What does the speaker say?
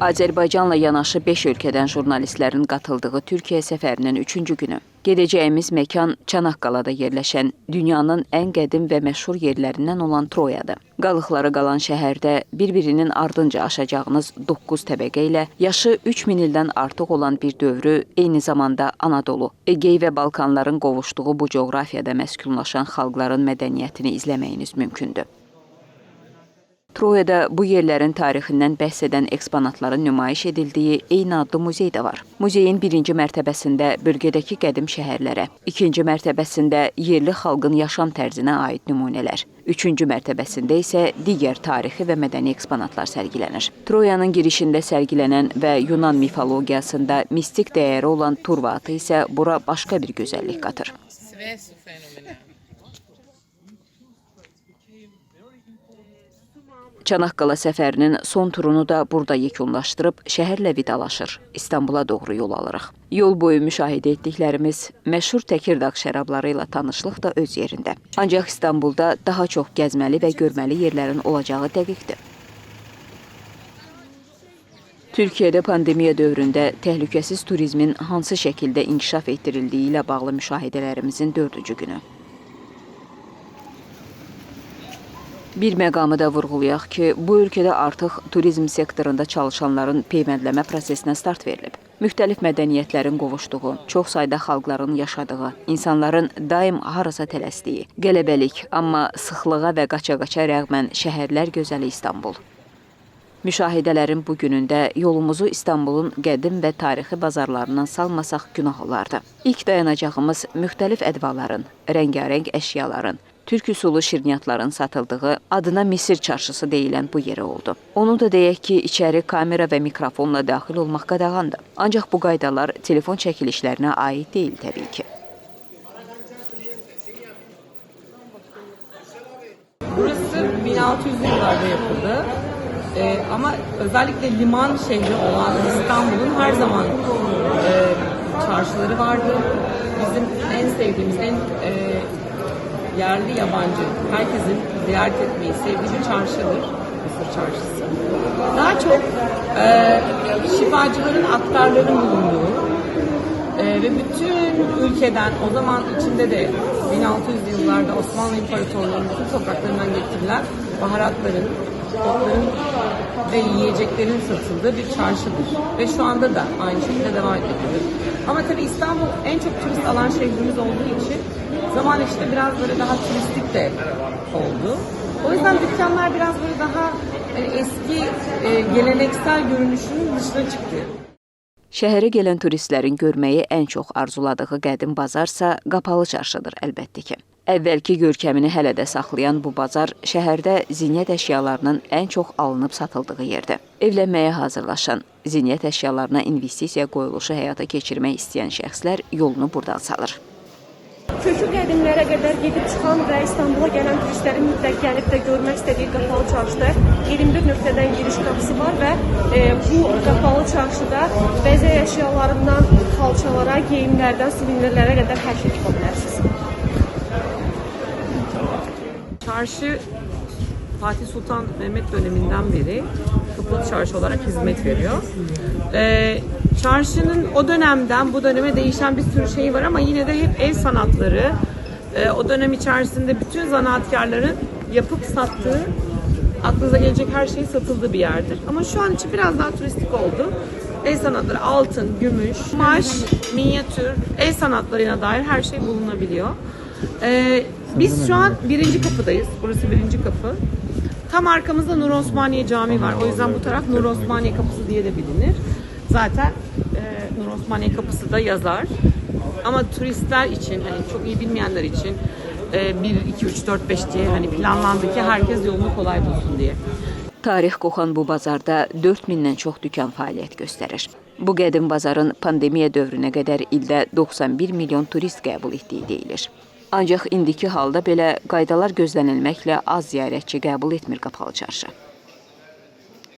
Azərbaycanla yanaşı 5 ölkədən jurnalistlərin qatıldığı Türkiyə səfərinin 3-cü günü. Gedəcəyimiz məkan Çanaqqalada yerləşən dünyanın ən qədim və məşhur yerlərindən olan Troyadır. Qalıqları qalan şəhərdə bir-birinin ardınca aşacağınız 9 təbəqə ilə yaşı 3000 ildən artıq olan bir dövrü, eyni zamanda Anadolu, Egey və Balkanların qovuşduğu bu coğrafiyada məskunlaşan xalqların mədəniyyətini izləməyiniz mümkündür. Troyada bu yerlərin tarixindən bəhs edən eksponatların nümayiş edildiyi eyni adlı muzey də var. Muzeyin birinci mərtəbəsində bölgədəki qədim şəhərlərə, ikinci mərtəbəsində yerli xalqın yaşam tərzinə aid nümunələr, üçüncü mərtəbəsində isə digər tarixi və mədəni eksponatlar sərgilənir. Troyanın girişində sərgilənən və Yunan mifologiyasında mistik dəyəri olan turva atı isə bura başqa bir gözəllik qatır. Çanaqqala səfərinin son turunu da burada yekunlaşdırıb şəhərlə vidalaşır. İstanbula doğru yol alırıq. Yol boyu müşahidə etdiklərimiz məşhur Təkirdağ şərabları ilə tanışlıq da öz yerində. Ancaq İstanbulda daha çox gəzməli və görməli yerlərin olacağı dəqiqdir. Türkiyədə pandemiya dövründə təhlükəsiz turizmin hansı şəkildə inkişaf etdirildiyi ilə bağlı müşahidələrimizin dördüncü günü. Bir məqamı da vurğulayaq ki, bu ölkədə artıq turizm sektorunda çalışanların peyvəndləmə prosesinə start verilib. Müxtəlif mədəniyyətlərin qovuşduğu, çox sayda xalqların yaşadığı, insanların daim harasa tələsdiyi, qələbəlik, amma sıxlığa və qaça-qaça rəğmən şəhərlər gözəli İstanbul. Müşahidələrin bu günündə yolumuzu İstanbulun qədim və tarixi bazarlarından salmasaq günah olardı. İlk dayanacağımız müxtəlif ədvaların, rəngarəng əşyaların, türk üsulu şirniyyatların satıldığı adına Misir çarşısı deyilən bu yerə oldu. Onu da deyək ki, içəri kamera və mikrofonla daxil olmaq qadağandır. Ancaq bu qaydalar telefon çəkilişlərinə aid deyil təbii ki. Burası 1600'lü yıllarda yapıldı. Ee, ama özellikle liman şehri olan İstanbul'un her zaman e, çarşıları vardı. Bizim en sevdiğimiz, en e, yerli yabancı, herkesin ziyaret etmeyi sevdiği bir çarşıdır. Mısır çarşısı. Daha çok e, şifacıların aktarların bulunduğu, ee, ve bütün ülkeden o zaman içinde de 1600 yıllarda Osmanlı İmparatorluğu'nun bütün topraklarından getirilen baharatların, otların ve yiyeceklerin satıldığı bir çarşıdır. Ve şu anda da aynı şekilde devam etmektedir. Ama tabii İstanbul en çok turist alan şehrimiz olduğu için zaman işte biraz böyle daha turistik de oldu. O yüzden dükkanlar biraz böyle daha hani eski e, geleneksel görünüşünün dışına çıktı. Şəhərə gələn turistlərin görməyi ən çox arzuladığı qədim bazarsa Qapalı çarşıdır əlbəttə ki. Əvvəlki görkəmini hələ də saxlayan bu bazar şəhərdə zinət əşyalarının ən çox alınıb satıldığı yerdir. Evlənməyə hazırlaşan, zinət əşyalarına investisiya qoyuluşu həyata keçirmək istəyən şəxslər yolunu buradan salır. Kökü qədimlərə qədər gedib çıxan və İstanbula gələn turistlərin mütləq gəlib də görmək istədiyi Qapalı çarşıda 21 nöqtədən giriş qapısı var və e, bu Qapalı çarşıda bəzək əşyalarından xalçalara, geyimlərdən suvenirlərə qədər hər şey tapa bilərsiniz. Çarşı Fatih Sultan Mehmet döneminden beri kapalı çarşı olarak hizmet veriyor. Ee, çarşının o dönemden bu döneme değişen bir sürü şey var ama yine de hep el sanatları, e, o dönem içerisinde bütün zanaatkarların yapıp sattığı, aklınıza gelecek her şey satıldığı bir yerdir. Ama şu an için biraz daha turistik oldu. El sanatları, altın, gümüş, kumaş, minyatür, el sanatlarına dair her şey bulunabiliyor. Ee, biz şu an birinci kapıdayız. Burası birinci kapı. Tam arkamızda Nur Osmaniye Camii var. O yüzden bu taraf Nur Osmaniye Kapısı diye de bilinir. Zaten e, Nur Osmaniye Kapısı da yazar. Ama turistler için hani çok iyi bilmeyenler için e, 1, 2, 3, 4, 5 diye hani planlandı ki herkes yolunu kolay bulsun diye. Tarix qoxan bu bazarda 4000-dən çox dükan fəaliyyət göstərir. Bu qədim bazarın pandemiya dövrünə qədər ildə 91 milyon turist qəbul etdiyi deyilir. Ancaq indiki halda belə qaydalar gözlənilməklə az ziyarətçi qəbul etmir Qapalı Çarşı.